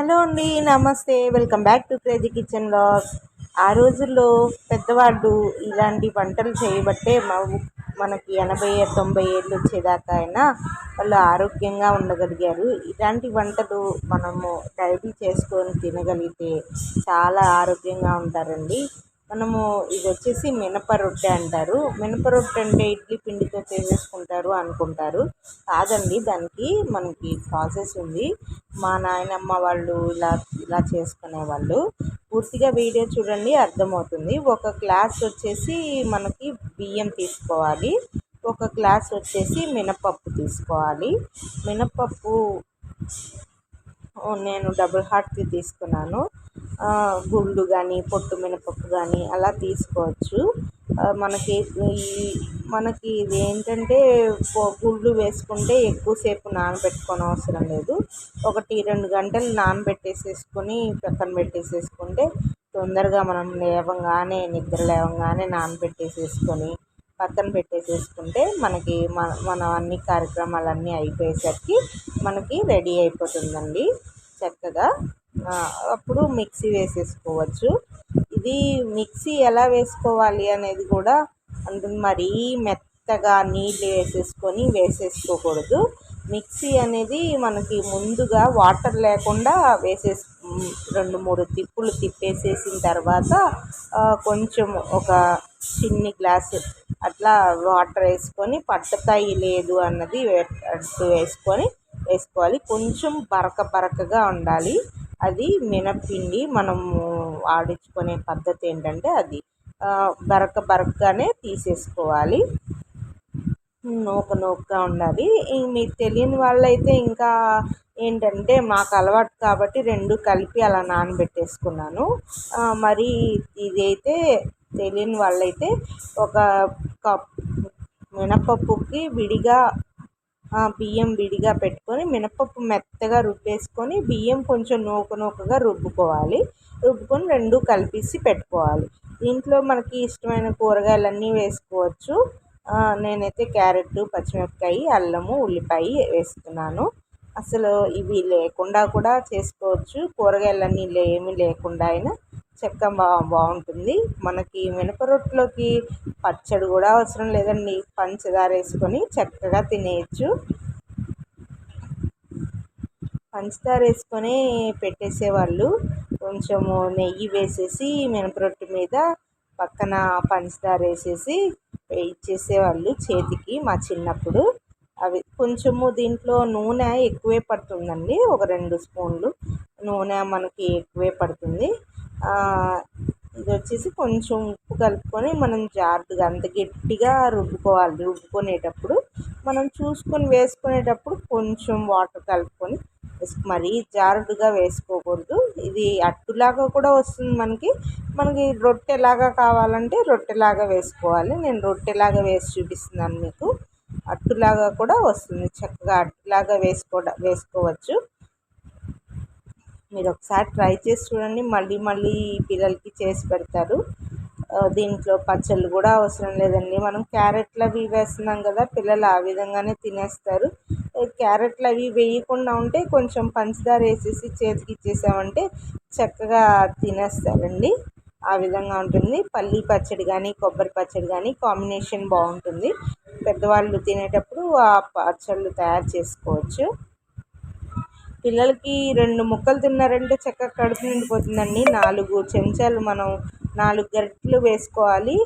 Hello అండి నమస్తే. Welcome back to crazy kitchen blogs ఆ రోజుల్లో పెద్దవాళ్ళు ఇలాంటి వంటలు చేయబట్టే మనకి ఎనభై తొంభై ఏళ్ళు వచ్చేదాకా అయినా వాళ్ళు ఆరోగ్యంగా ఉండగలిగారు. ఇలాంటి వంటలు మనము డైలీ చేసుకొని తినగలిగితే చాలా ఆరోగ్యంగా ఉంటారండి. మనము ఇది వచ్చేసి మినప రొట్టె అంటారు. మినప రొట్టె అంటే ఇడ్లీ పిండితో చేసేసుకుంటారు అనుకుంటారు. కాదండి దానికి మనకి ప్రాసెస్ ఉంది. మా నాయనమ్మ వాళ్ళు ఇలా ఇలా చేసుకునేవాళ్ళు. పూర్తిగా వీడియో చూడండి అర్థమవుతుంది. ఒక గ్లాస్ వచ్చేసి మనకి బియ్యం తీసుకోవాలి. ఒక గ్లాస్ వచ్చేసి మినపప్పు తీసుకోవాలి. మినపప్పు నేను డబుల్ హార్ట్ది తీసుకున్నాను. గుళ్ళు కానీ పొట్టు మినపప్పు కానీ అలా తీసుకోవచ్చు. మనకి ఈ మనకి ఇది ఏంటంటే గుళ్ళు వేసుకుంటే ఎక్కువసేపు నానబెట్టుకోని అవసరం లేదు. ఒకటి రెండు గంటలు నానబెట్టేసేసుకొని పక్కన పెట్టేసేసుకుంటే తొందరగా మనం లేవగానే నిద్ర లేవగానే నానబెట్టేసేసుకొని పక్కన పెట్టేసేసుకుంటే మనకి మన మన అన్ని కార్యక్రమాలన్నీ అయిపోయేసరికి మనకి రెడీ అయిపోతుందండి. చక్కగా అప్పుడు మిక్సీ వేసేసుకోవచ్చు. ఇది మిక్సీ ఎలా వేసుకోవాలి అనేది కూడా అంటే మరీ మెత్తగా నీళ్ళు వేసేసుకొని వేసేసుకోకూడదు. మిక్సీ అనేది మనకి ముందుగా వాటర్ లేకుండా వేసేసు రెండు మూడు తిప్పులు తిప్పేసేసిన తర్వాత కొంచెం ఒక చిన్ని గ్లాసు అట్లా వాటర్ వేసుకొని పట్టుతాయి లేదు అన్నది వేసుకొని వేసుకోవాలి. కొంచెం బరక బరకగా ఉండాలి. అది మినప్పిండి మనము ఆడించుకునే పద్ధతి ఏంటంటే అది. బరక బరకగానే తీసేసుకోవాలి. నూక నూకగా ఉండాలి. మీకు తెలియని వాళ్ళైతే ఇంకా ఏంటంటే మాకు అలవాటు కాబట్టి రెండు కలిపి అలా నానబెట్టేసుకున్నాను. మరి ఇది అయితే తెలియని వాళ్ళైతే ఒక కప్ మినపప్పుకి విడిగా బియ్యం విడిగా పెట్టుకొని మినపప్పు మెత్తగా రుబ్బేసుకొని బియ్యం కొంచెం నూక నూకగా రుబ్బుకోవాలి. రుబ్బుకొని రెండు కలిపేసి పెట్టుకోవాలి. దీంట్లో మనకి ఇష్టమైన కూరగాయలన్నీ వేసుకోవచ్చు. నేనైతే క్యారెట్ పచ్చిమిరపకాయ అల్లము ఉల్లిపాయ వేస్తున్నాను. అసలు ఇవి లేకుండా కూడా చేసుకోవచ్చు. కూరగాయలన్నీ ఏమీ లేకుండా అయినా చెక్క బా బాగుంటుంది. మనకి మినప రొట్టెలోకి పచ్చడి కూడా అవసరం లేదండి. పంచదార వేసుకొని చక్కగా తినేయచ్చు. పంచదార వేసుకొని పెట్టేసేవాళ్ళు. కొంచెము నెయ్యి వేసేసి మినపరొట్టె మీద పక్కన పంచదార వేసేసి ఇచ్చేసేవాళ్ళు చేతికి మా చిన్నప్పుడు. అవి కొంచెము దీంట్లో నూనె ఎక్కువే పడుతుందండి. ఒక రెండు స్పూన్లు. నూనె మనకి ఎక్కువే పడుతుంది. ఇది వచ్చేసి కొంచెం ఉప్పు కలుపుకొని మనం జాగ్రత్తగా అంత గట్టిగా రుబ్బుకోవాలి. రుబ్బుకునేటప్పుడు మనం చూసుకొని వేసుకునేటప్పుడు కొంచెం వాటర్ కలుపుకొని మరీ జారుడుగా వేసుకోకూడదు. ఇది అట్టులాగా కూడా వస్తుంది మనకి. మనకి రొట్టెలాగా కావాలంటే రొట్టెలాగా వేసుకోవాలి. నేను రొట్టెలాగా వేసి చూపిస్తున్నాను మీకు. అట్టులాగా కూడా వస్తుంది. చక్కగా అట్టులాగా వేసుకో వేసుకోవచ్చు. మీరు ఒకసారి ట్రై చేసి చూడండి. మళ్ళీ మళ్ళీ పిల్లలకి చేసి పెడతారు. దీంట్లో పచ్చళ్ళు కూడా అవసరం లేదండి. మనం క్యారెట్లు అవి వేస్తున్నాం కదా పిల్లలు ఆ విధంగానే తినేస్తారు. క్యారెట్లు అవి వేయకుండా ఉంటే కొంచెం పంచదార వేసేసి చేతికి ఇచ్చేసామంటే చక్కగా తినేస్తారండి. ఆ విధంగా ఉంటుంది. పల్లి పచ్చడి కానీ కొబ్బరి పచ్చడి కానీ కాంబినేషన్ బాగుంటుంది. పెద్దవాళ్ళు తినేటప్పుడు ఆ పచ్చళ్ళు తయారు చేసుకోవచ్చు. పిల్లలకి రెండు ముక్కలు తిన్నారంటే చక్కగా కడుపు నిండిపోతుందండి. నాలుగు చెంచాలు మనం నాలుగు గరిటెలు వేసుకోవాలి.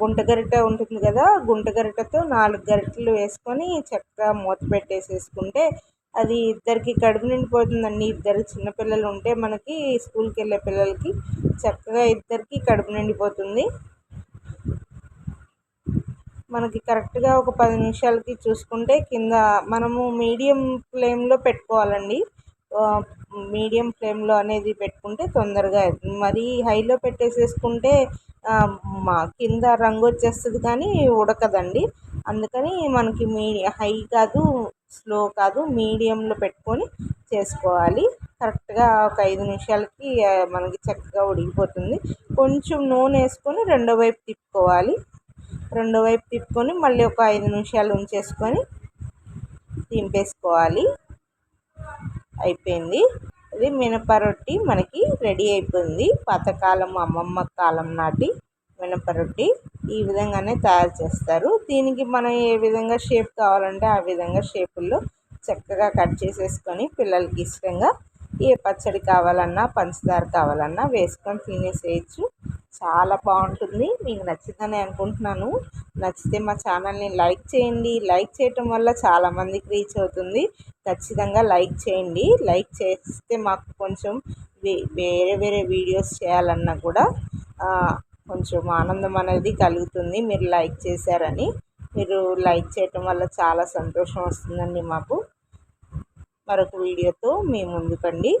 గుంట గరిటె ఉంటుంది కదా గుంట గరిటెతో నాలుగు గరిటెలు వేసుకొని చక్కగా మూత పెట్టేసేసుకుంటే అది ఇద్దరికి కడుపు నిండిపోతుందండి. ఇద్దరు చిన్నపిల్లలు ఉంటే మనకి స్కూల్కి వెళ్ళే పిల్లలకి చక్కగా ఇద్దరికి కడుపు నిండిపోతుంది. మనకి కరెక్ట్గా ఒక పది నిమిషాలకి చూసుకుంటే కింద మనము మీడియం ఫ్లేమ్లో పెట్టుకోవాలండి. మీడియం ఫ్లేమ్లో అనేది పెట్టుకుంటే తొందరగా మరీ హైలో పెట్టేసేసుకుంటే మా కింద రంగు వచ్చేస్తుంది కానీ ఉడకదండి. అందుకని మనకి మీ హై కాదు స్లో కాదు మీడియంలో పెట్టుకొని చేసుకోవాలి. కరెక్ట్గా ఒక ఐదు నిమిషాలకి మనకి చక్కగా ఉడికిపోతుంది. కొంచెం నూనె వేసుకొని రెండో వైపు తిప్పుకోవాలి. రెండో వైపు తిప్పుకొని మళ్ళీ ఒక ఐదు నిమిషాలు ఉంచేసుకొని దింపేసుకోవాలి. అయిపోయింది. అది మినప రొట్టి మనకి రెడీ అయిపోయింది. పాతకాలం అమ్మమ్మ కాలం నాటి మినప రొట్టి ఈ విధంగానే తయారు చేస్తారు. దీనికి మనం ఏ విధంగా షేప్ కావాలంటే ఆ విధంగా షేపుల్లో చక్కగా కట్ చేసేసుకొని పిల్లలకి ఇష్టంగా ఏ పచ్చడి కావాలన్నా పంచదార కావాలన్నా వేసుకొని తినేసేయచ్చు. చాలా బాగుంటుంది. మీకు నచ్చిందని అనుకుంటున్నాను. నచ్చితే మా ఛానల్ని లైక్ చేయండి. లైక్ చేయటం వల్ల చాలామందికి రీచ్ అవుతుంది. ఖచ్చితంగా లైక్ చేయండి. లైక్ చేస్తే మాకు కొంచెం వేరే వేరే వీడియోస్ చేయాలన్నా కూడా కొంచెం ఆనందం అనేది కలుగుతుంది. మీరు లైక్ చేశారని. మీరు లైక్ చేయటం వల్ల చాలా సంతోషం వస్తుందండి మాకు. మరొక వీడియోతో మీ ముందుకండి.